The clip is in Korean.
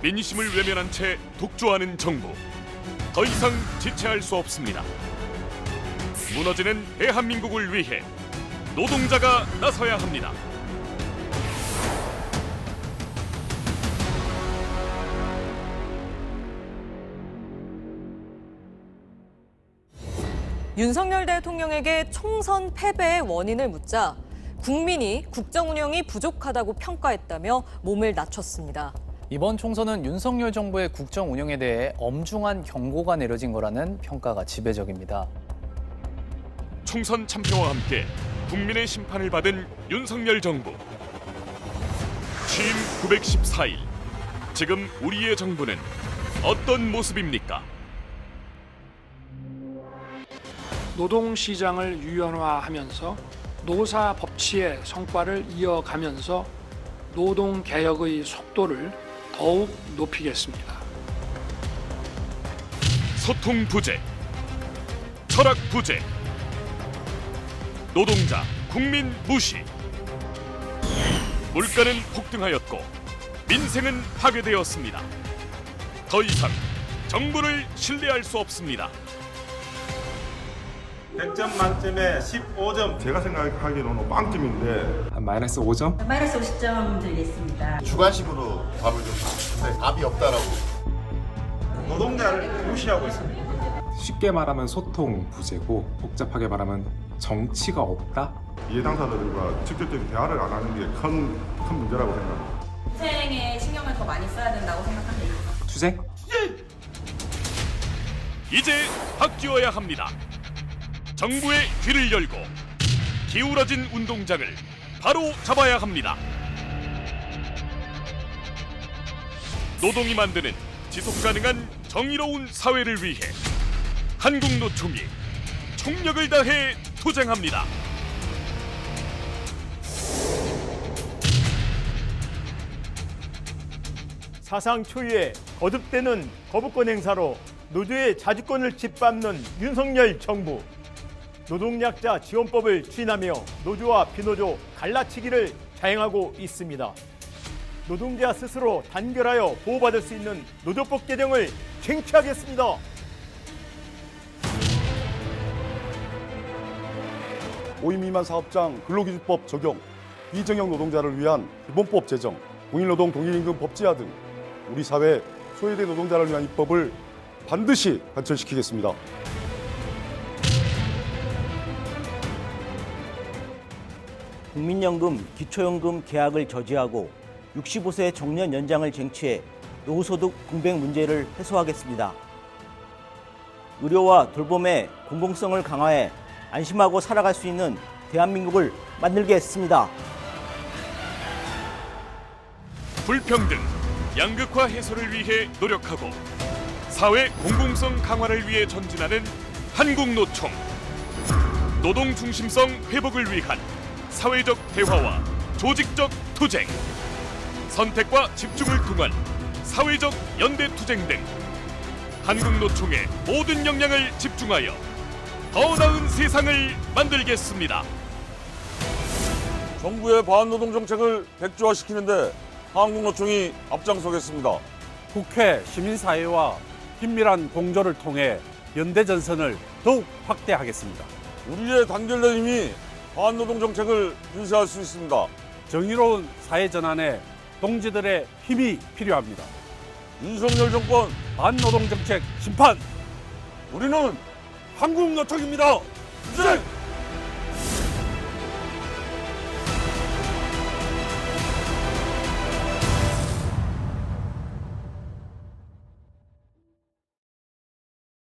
민심을 외면한 채 독주하는 정부. 더 이상 지체할 수 없습니다. 무너지는 대한민국을 위해 노동자가 나서야 합니다. 윤석열 대통령에게 총선 패배의 원인을 묻자 국민이 국정 운영이 부족하다고 평가했다며 몸을 낮췄습니다. 이번 총선은 윤석열 정부의 국정 운영에 대해 엄중한 경고가 내려진 거라는 평가가 지배적입니다. 총선 참패와 함께 국민의 심판을 받은 윤석열 정부. 취임 914일. 지금 우리의 정부는 어떤 모습입니까? 노동 시장을 유연화하면서 노사 법치의 성과를 이어가면서 노동 개혁의 속도를 더욱 높이겠습니다. 소통 부재, 철학 부재, 노동자, 국민 무시. 물가는 폭등하였고 민생은 파괴되었습니다. 더 이상 정부를 신뢰할 수 없습니다. 100점 만점에 15점 제가 생각하기로는 빵점인데 한 마이너스 5점? 마이너스 50점 드리겠습니다. 주관식으로 좀 근데 답이 없다라고 노동자를 무시하고 있습니다. 쉽게 말하면 소통 부재고 복잡하게 말하면 정치가 없다? 이해 당사자들과 직접적인 대화를 안 하는 게 큰 큰 문제라고 생각합니다. 투쟁에 신경을 더 많이 써야 된다고 생각합니다. 투쟁? 이제 바뀌어야 합니다. 정부의 귀를 열고 기울어진 운동장을 바로 잡아야 합니다. 노동이 만드는 지속 가능한 정의로운 사회를 위해 한국노총이 총력을 다해 투쟁합니다. 사상 초유의 거듭되는 거부권 행사로 노조의 자주권을 짓밟는 윤석열 정부 노동약자 지원법을 추인하며 노조와 비노조 갈라치기를 자행하고 있습니다. 노동자 스스로 단결하여 보호받을 수 있는 노조법 개정을 쟁취하겠습니다. 오인 미만 사업장 근로기준법 적용, 비정형 노동자를 위한 기본법 제정, 공일노동 동일임금 법제화 등 우리 사회 소외된 노동자를 위한 입법을 반드시 관철시키겠습니다. 국민연금, 기초연금 계약을 저지하고 65세 정년 연장을 쟁취해 노후소득 공백 문제를 해소하겠습니다. 의료와 돌봄의 공공성을 강화해 안심하고 살아갈 수 있는 대한민국을 만들겠습니다. 불평등, 양극화 해소를 위해 노력하고 사회 공공성 강화를 위해 전진하는 한국노총 노동 중심성 회복을 위한 사회적 대화와 조직적 투쟁 선택과 집중을 통한 사회적 연대 투쟁 등 한국노총의 모든 역량을 집중하여 더 나은 세상을 만들겠습니다. 정부의 반노동 정책을 백조화시키는데 한국노총이 앞장서겠습니다. 국회, 시민사회와 긴밀한 공조를 통해 연대 전선을 더욱 확대하겠습니다. 우리의 단결된 힘이 반노동 정책을 유지할 수 있습니다. 정의로운 사회 전환에 동지들의 힘이 필요합니다. 윤석열 정권 반노동 정책 심판 우리는 한국 노총입니다. 투쟁!